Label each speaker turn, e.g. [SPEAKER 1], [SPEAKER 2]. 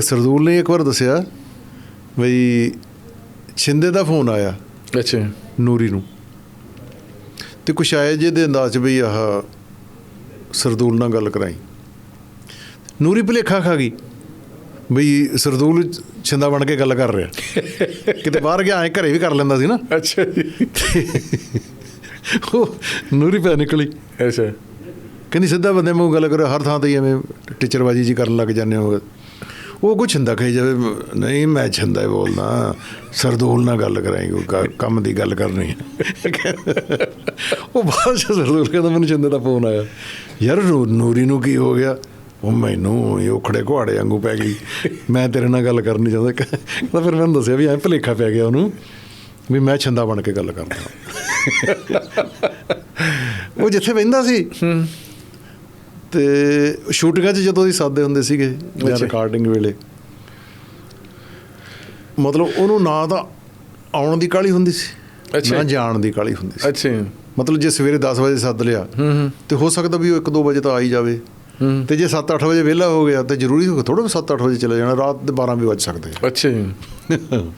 [SPEAKER 1] ਸਰਦੂਲ ਨੇ ਇੱਕ ਵਾਰ ਦੱਸਿਆ ਬਈ ਛਿੰਦੇ ਦਾ ਫੋਨ ਆਇਆ
[SPEAKER 2] ਅੱਛਾ।
[SPEAKER 1] ਨੂਰੀ ਨੂੰ। ਤੇ ਕੁਛ ਆਏ ਜੇ ਦੇ ਅੰਦਾਜ਼ 'ਚ ਬਈ ਆਹ ਸਰਦੂਲ ਨਾਲ ਗੱਲ ਕਰਾਈ। ਨੂਰੀ ਭੁਲੇਖਾ ਖਾ ਗਈ ਬਈ ਸਰਦੂਲ ਛਿੰਦਾ ਬਣ ਕੇ ਗੱਲ ਕਰ ਰਿਹਾ। ਕਿਤੇ ਬਾਹਰ ਗਿਆ ਐ ਘਰੇ ਵੀ ਕਰ ਲੈਂਦਾ ਸੀ ਨਾ।
[SPEAKER 2] ਅੱਛਾ
[SPEAKER 1] ਉਹ ਨੂਰੀ ਪੈ ਨਿਕਲੀ।
[SPEAKER 2] ਅੱਛਾ।
[SPEAKER 1] ਕਹਿੰਦੀ ਸਿੱਧਾ ਬੰਦੇ ਵਾਂਗੂ ਗੱਲ ਕਰੋ ਹਰ ਥਾਂ ਤੇ ਐਵੇਂ ਟੀਚਰਬਾਜੀ ਜੀ ਕਰਨ ਲੱਗ ਜਾਂਦੇ ਹੋ। ਉਹ ਕੁਛ ਛਿੰਦਾ ਕਹੀ ਜਾਵੇ, ਨਹੀਂ ਮੈਂ ਛਿੰਦਾ ਹੀ ਬੋਲਦਾ ਸਰਦੂਲ ਨਾਲ ਗੱਲ ਕਰਾਂਗੇ, ਕੋਈ ਕੰਮ ਦੀ ਗੱਲ ਕਰਨੀ ਉਹ ਬਾਅਦ ਚ ਸਰਦੂਲ ਕਹਿੰਦਾ, ਮੈਨੂੰ ਛਿੰਦੇ ਦਾ ਫੋਨ ਆਇਆ। ਯਾਰ ਨੂਰੀ ਨੂੰ ਕੀ ਹੋ ਗਿਆ? ਉਹ ਮੈਨੂੰ ਇਹ ਉਖੜੇ ਘੁਆੜੇ ਵਾਂਗੂ ਪੈ ਗਈ। ਮੈਂ ਤੇਰੇ ਨਾਲ ਗੱਲ ਕਰਨੀ ਚਾਹੁੰਦਾ ਕਹਿੰਦਾ ਫਿਰ ਮੈਨੂੰ ਦੱਸਿਆ ਵੀ ਐ ਭਲੇਖਾ ਪੈ ਗਿਆ ਉਹਨੂੰ, ਵੀ ਮੈਂ ਛਿੰਦਾ ਬਣ ਕੇ ਗੱਲ ਕਰਦਾ। ਉਹ ਜਿੱਥੇ ਬਹਿੰਦਾ ਸੀ ਤੇ ਸ਼ੂਟਿੰਗਾਂ 'ਚ ਜਦੋਂ ਅਸੀਂ ਸਾਦੇ ਹੁੰਦੇ ਸੀਗੇ। ਰਿਕਾਰਡਿੰਗ ਵੇਲੇ ਮਤਲਬ ਉਹਨੂੰ ਨਾ ਤਾਂ ਆਉਣ ਦੀ ਕਾਲੀ ਹੁੰਦੀ ਸੀ
[SPEAKER 2] ਅੱਛਾ।
[SPEAKER 1] ਨਾ ਜਾਣ ਦੀ ਕਾਲੀ ਹੁੰਦੀ ਸੀ।
[SPEAKER 2] ਅੱਛਾ।
[SPEAKER 1] ਮਤਲਬ ਜੇ ਸਵੇਰੇ 10 ਵਜੇ ਸੱਦ ਲਿਆ
[SPEAKER 2] ਹੂੰ ਹੂੰ।
[SPEAKER 1] ਤੇ ਹੋ ਸਕਦਾ ਵੀ ਉਹ 1-2 ਵਜੇ ਤਾਂ ਆ ਹੀ ਜਾਵੇ।
[SPEAKER 2] ਹੂੰ।
[SPEAKER 1] ਤੇ ਜੇ 7-8 ਵਜੇ ਵਿਹਲਾ ਹੋ ਗਿਆ ਤੇ ਜ਼ਰੂਰੀ ਹੋ ਥੋੜਾ 7-8 ਵਜੇ ਚਲੇ ਜਾਣਾ ਰਾਤ ਦੇ 12 ਵੀ ਵੱਜ ਸਕਦੇ
[SPEAKER 2] ਅੱਛਾ ਜੀ।